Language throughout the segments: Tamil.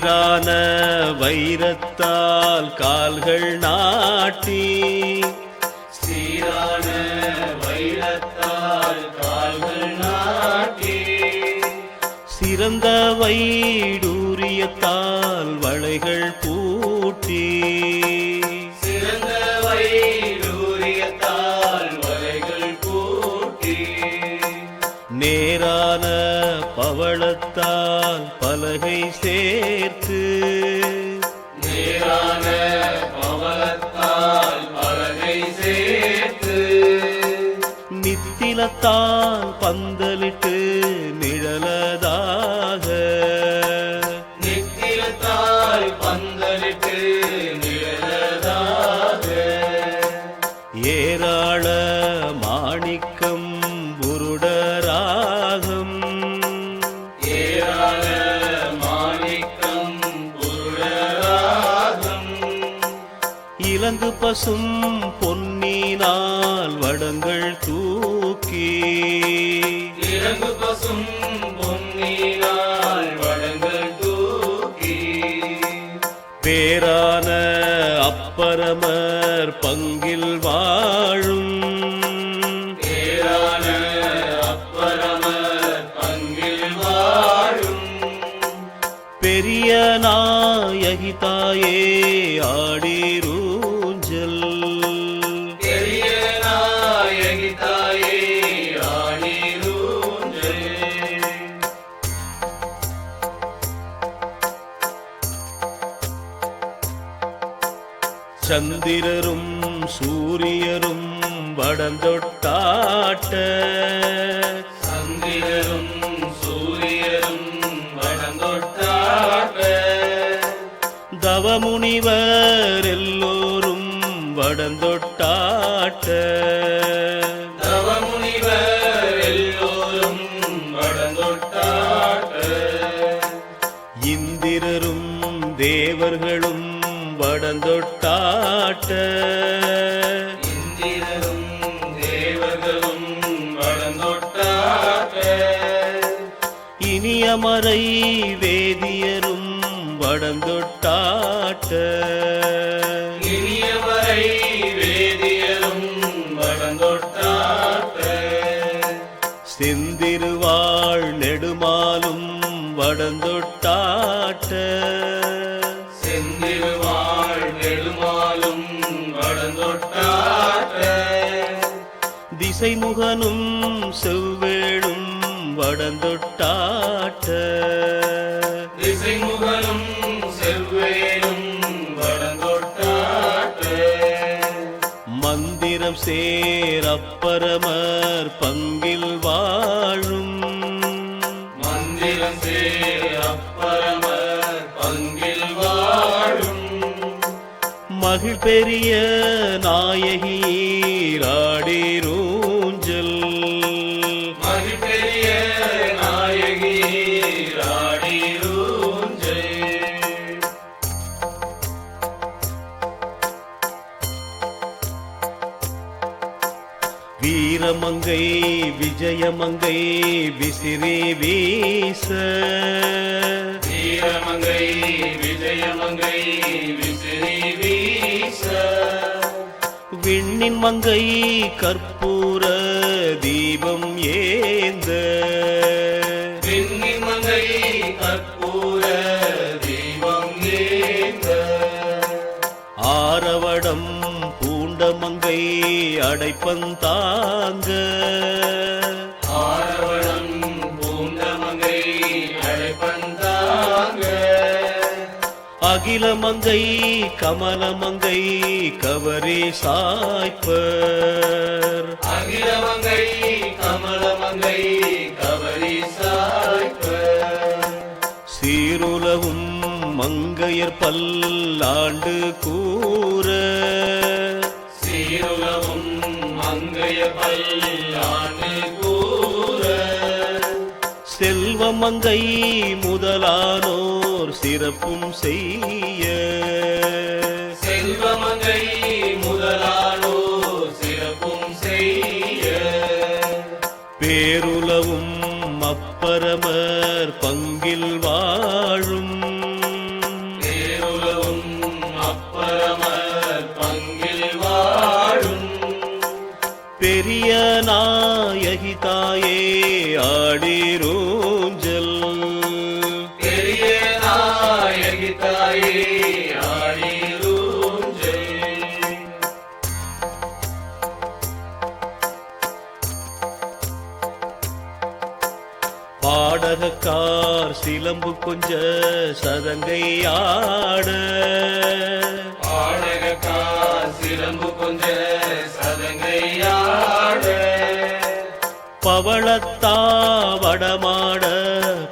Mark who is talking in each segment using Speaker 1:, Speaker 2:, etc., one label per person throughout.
Speaker 1: சீரான வைரத்தால் கால்கள் நாட்டி.
Speaker 2: சீரான வைரத்தால் கால்கள் நாட்டி.
Speaker 1: சிறந்த வைடூரியத்தால் வளைகள் பூட்டி சேர்த்து.
Speaker 2: நேரான பவளத்தால் பலகை சேர்த்து.
Speaker 1: நித்திலத்தால் பந்தலிட்டு நிழலதாக.
Speaker 2: நித்திலத்தால் பந்தலிட்டு நிழலதாக.
Speaker 1: ஏராள மாணிக்கம் பசும் பொன்னினால் வடங்கள் தூக்கி.
Speaker 2: இறங்கு பசும் பொன்னினால் வடங்கள் தூக்கி.
Speaker 1: பேரான அப்பரமர் பங்கில் வாழும். பெரிய நாயகி தாயே சந்திரரும் சூரியரும் வடந்தொட்டாட்ட.
Speaker 2: சந்திரரும் சூரியரும் வடந்தொட்டாக
Speaker 1: தவமுனிவர் எல்லோரும் வடந்தொட்டாட்ட. இனியமறை வேதியரும் வடந்தொட்டாட்ட சேரப்பரமர் பங்கில் வாழும்.
Speaker 2: மந்திரம் அப்பரமர் பங்கில் வாழும்.
Speaker 1: மகிழ் பெரிய விஜயமங்கை விசிறி வீச.
Speaker 2: வீரமங்கை விஜயமங்கை விசிறி வீச.
Speaker 1: விண்ணின் மங்கை கற்பூர தீபம் ஏந்த.
Speaker 2: விண்ணிமங்கை கற்பூர தீபம் ஏந்த.
Speaker 1: ஆரவடம் பூண்டமங்கை அடைப்பந்தாங்க அகிலமங்கை கமலமங்கை கவரி சாய்ப்பர்.
Speaker 2: அகிலமங்கை கமலமங்கை கவரி சாய்ப்ப
Speaker 1: சீருலவும் மங்கையர் பல்லாண்டு செல்வமங்கை முதலானோர் சிறப்பும் செய்ய.
Speaker 2: செல்வமங்கை முதலானோ சிறப்பும் செய்ய.
Speaker 1: பேருலவும் அப்பரமர் பாடகக்கார் சிலம்பு கொஞ்ச சதங்கை ஆட.
Speaker 2: பாடகக்கா சிலம்பு கொஞ்ச சதங்கையாட
Speaker 1: பவளத்தா வடமாட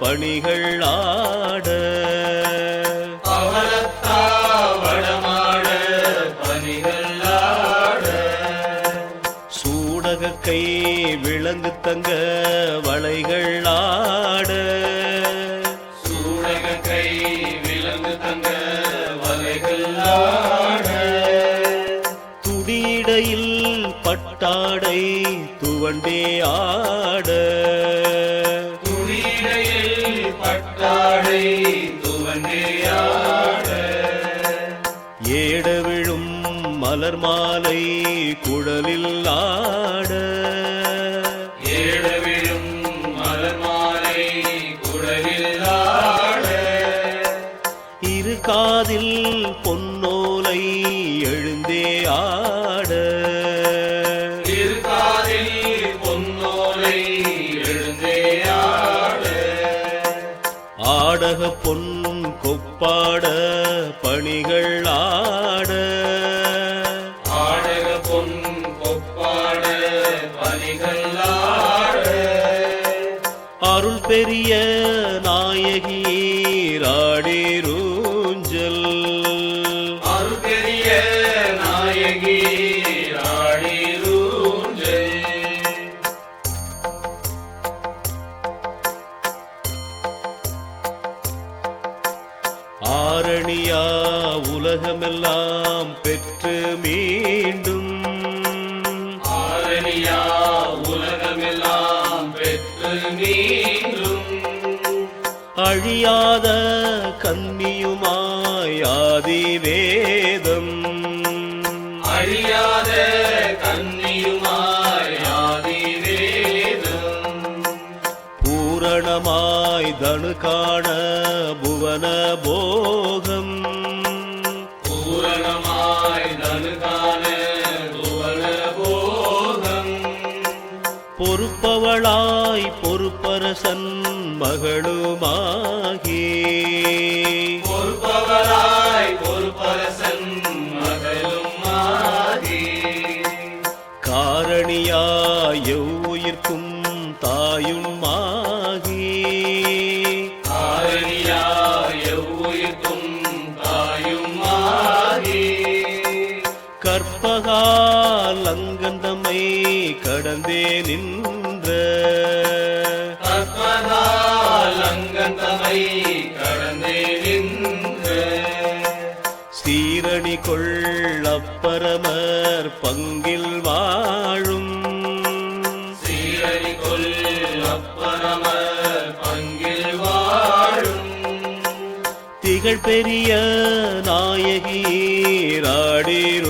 Speaker 1: பணிகள் ஆட.
Speaker 2: அவலத்தா வடமாட பணிகள் ஆட.
Speaker 1: சூடக கை விலங்கு தங்க வளைகள் பட்டாடை துவண்டே ஆட.
Speaker 2: பட்டாடை
Speaker 1: ஏட விழும் மலர் மாலை குழலில் ஆட.
Speaker 2: பாட
Speaker 1: பூரணமாய் தனு காண புவன போகம். கற்பகால் அங்கந்தமை கடந்தே நின்ற.
Speaker 2: அங்கந்தமை கடந்தே நின்ற.
Speaker 1: சீரணி கொள்ளப்பரமர் பங்கில் வாழும்.
Speaker 2: சீரடி கொல் அப்பரம பங்கில் வாழும்.
Speaker 1: திகழ் பெரிய நாயகீராடிரூஞ்சல்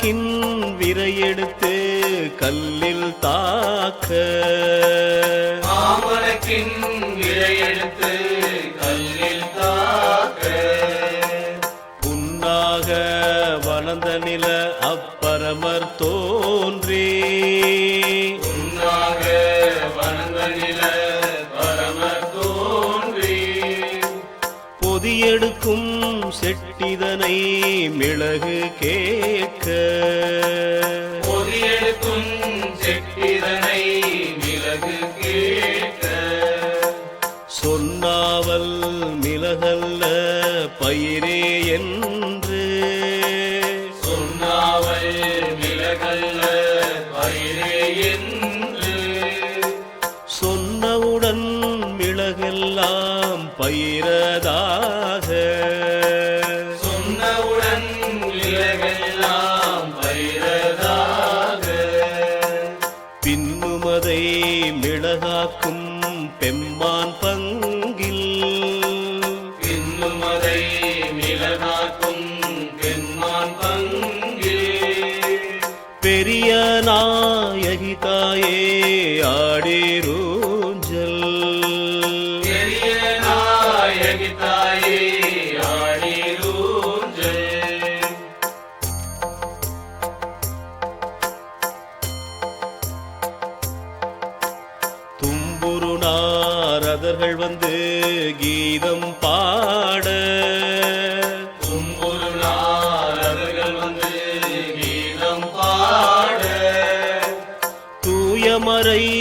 Speaker 1: ஆமணக்கின் விரையெடுத்து கல்லில் தாக்க.
Speaker 2: மாமனக்கின்
Speaker 1: விரையெடுத்து செட்டிதனை மிளகு கேட்க
Speaker 2: பொதியெடுக்கும் செட்டிதனை மிளகு கேட்க
Speaker 1: சொன்னாவல் மிளகல்ல பயிரே என்று
Speaker 2: நான்
Speaker 1: ahí.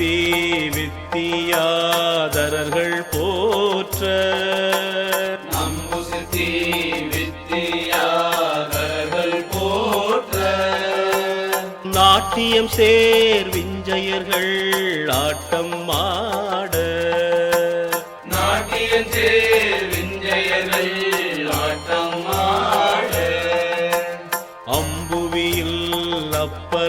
Speaker 1: வித்தி வித்தியாதரர்கள் போற்ற.
Speaker 2: நம்புசித்தி வித்தியாதரர்கள் போற்ற.
Speaker 1: நாட்டியம் சேர் விஞ்சையர்கள் ஆட்டம் மா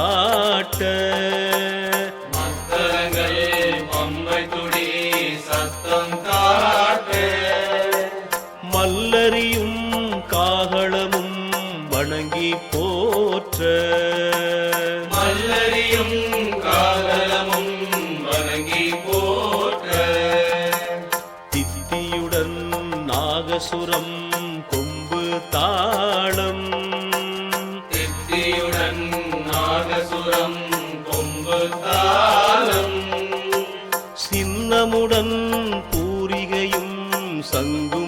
Speaker 1: காட்ட தாளமுடன் பூரிகையும்
Speaker 2: சங்கு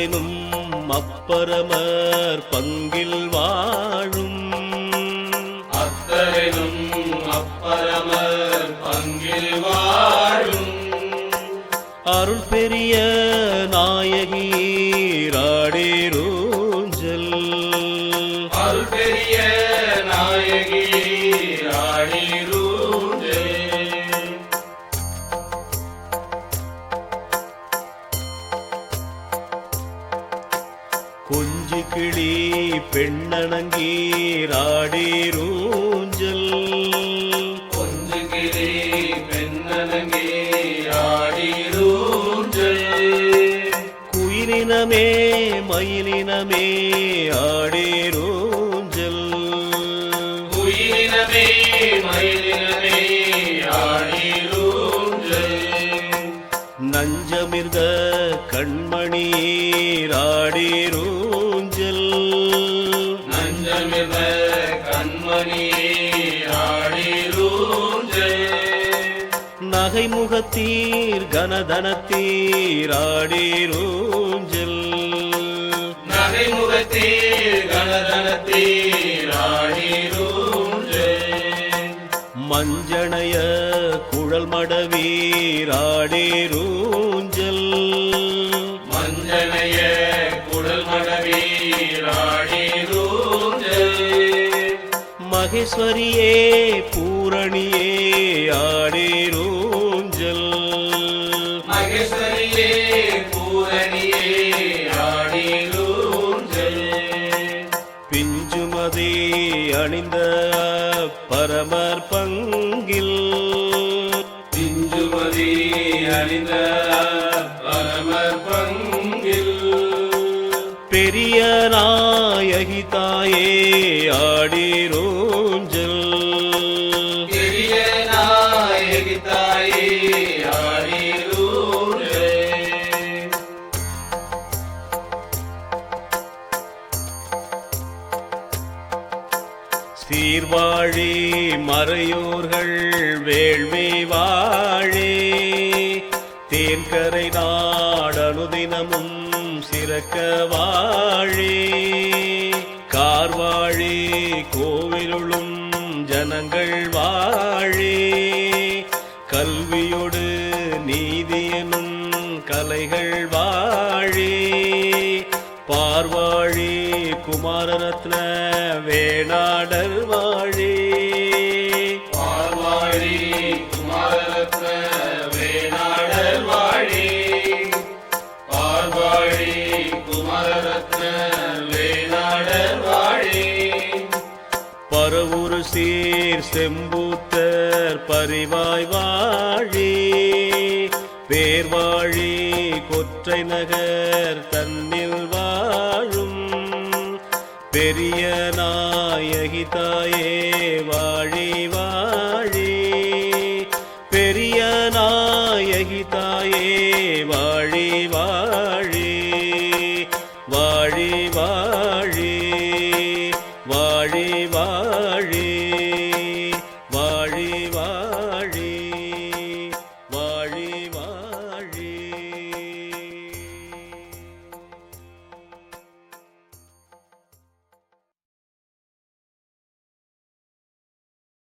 Speaker 1: ஆயினும் அப்பரமர் பங்கில் வாழும்.
Speaker 2: அத்தரினும் அப்பரமர் பங்கில் வாழும்.
Speaker 1: அருள் பெரிய
Speaker 2: நாயகி
Speaker 1: கொஞ்சி கிளி பெண்ணணங்கீராடேரூஞ்சல்
Speaker 2: கொஞ்சி கிளி பெண்ணணங்கீராடேரூஞ்சல்
Speaker 1: குயிலினமே மயிலினமே
Speaker 2: கோலத்தீர் கனதனத்தீர் ஆடீரூஞ்சல்
Speaker 1: நகைமுகத்தீர் கனதனத்தீர் குழல் மடவீர்
Speaker 2: ஆடீரூஞ்சல் குழல் மடவீர்
Speaker 1: மகேஸ்வரியே பூரணியே ஆடேரூ சிறக்க வாழே கார்வாழி கோவிலுளும் ஜனங்கள் வாழி. கல்வியோடு நீதியனும் கலைகள் வாழி. பார்வாழி குமாரரத்ன வேணாடர் செம்பூத்தர் பரிவாய் வாழி பேர்வாழி கொற்றை நகர் தன்னில் வாழும். பெரிய நாயகி தாயே வாழி வாழி. பெரிய நாயகி தாயே வாழி. வாழி